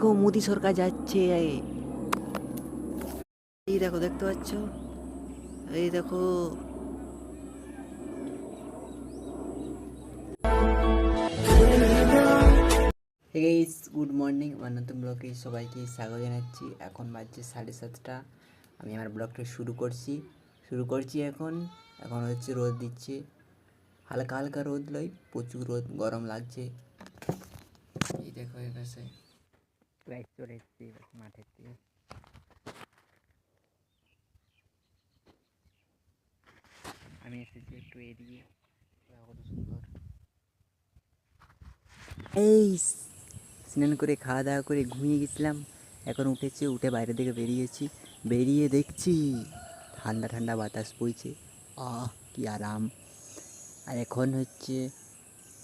দেখো, মোদি সরকার যাচ্ছে, এই দেখো, দেখতে পাচ্ছ? এই দেখো। গাইস গুড মর্নিং আমার নতুন ব্লগে সবাইকে স্বাগত জানাচ্ছি। এখন বাজছে সাড়ে সাতটা। আমি আমার ব্লগটা শুরু করছি। শুরু করছি এখন। এখন হচ্ছে রোদ দিচ্ছে। হালকা হালকা রোদ লয় প্রচুর রোদ, গরম লাগছে। এই দেখো এর কাছে প্রায় চলে এসেছি মাঠের দিকে আমি এসেছি একটু এদিকে। কত সুন্দর। এই, স্নান করে, খাওয়া দাওয়া করে ঘুমিয়ে গেছিলাম। এখন উঠেছে, উঠে বাইরের দিকে বেরিয়েছি। বেরিয়ে দেখছি ঠান্ডা ঠান্ডা বাতাস বইছে। আহ, কি আরাম। আর এখন হচ্ছে,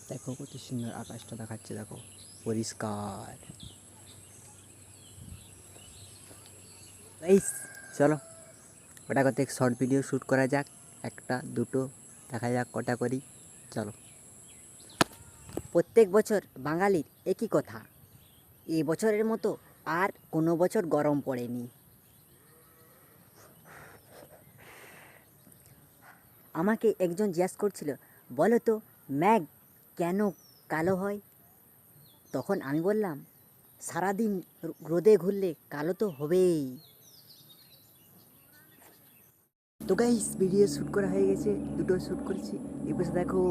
দেখো কত সুন্দর আকাশটা দেখাচ্ছে, দেখো। পরিষ্কার। এই চলো ওটা করতে শর্ট ভিডিও শ্যুট করা যাক। একটা, দুটো, দেখা যাক কটা করি। চলো। প্রত্যেক বছর বাঙালির একই কথা। এই বছরের মতো আর কোনো বছর গরম পড়েনি। আমাকে একজন জিজ্ঞাস করছিল, বলো তো, ম্যাগ কেন কালো হয়? তখন আমি বললাম, সারাদিন রোদে ঘুরলে কালো তো হবেই। তো গাইস ভিডিও শ্যুট করা হয়ে গেছে, দুটো শ্যুট করেছি। এই পাশে দেখো,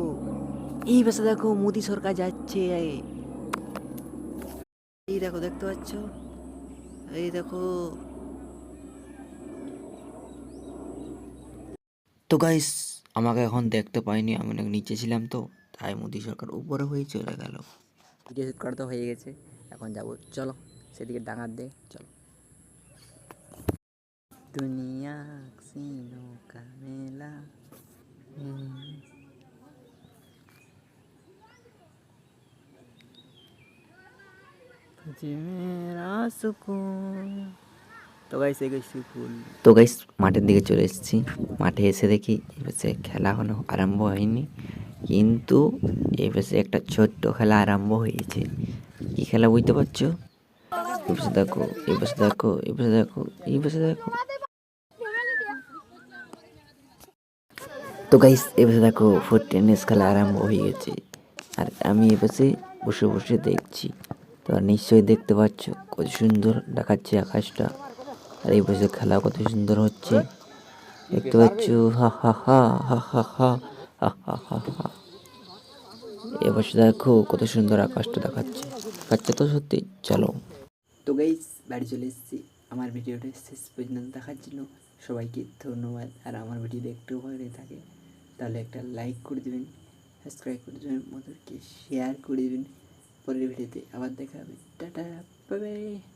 এই পাশে দেখো মোদি সরকার যাচ্ছে, এই। দেখো, দেখতে পাচ্ছ? এই দেখো। তো গাইস আমাকে এখন দেখতে পাইনি, আমি অনেক নিচে ছিলাম তো, তাই মোদি সরকার উপরে হয়ে চলে গেল। ভিডিও শ্যুট করা তো হয়ে গেছে, এখন যাব। চলো, সেদিকে ডাঙার দে, চলো। দুনিয়া দাদা তো গাইস তো গাইস মাঠের দিকে চলে এসেছি। মাঠে এসে দেখি এবার খেলা হলো আরম্ভ হয়নি। কিন্তু এবারে একটা ছোট্ট খেলা আরম্ভ হয়েছে। কি খেলা বুঝতে পারছ? এবার দেখো এবার দেখো এবার দেখো এবার দেখো। তো গাইস এবারে দেখো ফুট টেনিস খেলা আরম্ভ হয়ে গেছে। আর আমি এবারে বসে বসে দেখছি। তো নিশ্চয়ই দেখতে পাচ্ছ, কত সুন্দর দেখাচ্ছে আকাশটা। আর এই বসে খেলা কত সুন্দর হচ্ছে। দেখতে পাচ্ছ, হা হা হা হা হা হা হা হা হা হা। এবার দেখো কত সুন্দর আকাশটা দেখাচ্ছে। দেখাচ্ছে তো সত্যি, চলো। তো গাইস বাড়ি চলে এসেছি। আমার ভিডিওটা শেষ পর্যন্ত দেখার জন্য সবাইকে ধন্যবাদ। আর আমার ভিডিও দেখতেও ভালো লেগে থাকে, তাহলে একটা লাইক করে দেবেন সাবস্ক্রাইব করে দেবেন মধ্যে শেয়ার করে দেবেন। পরের ভিডিওতে আবার দেখা হবে। Tata bye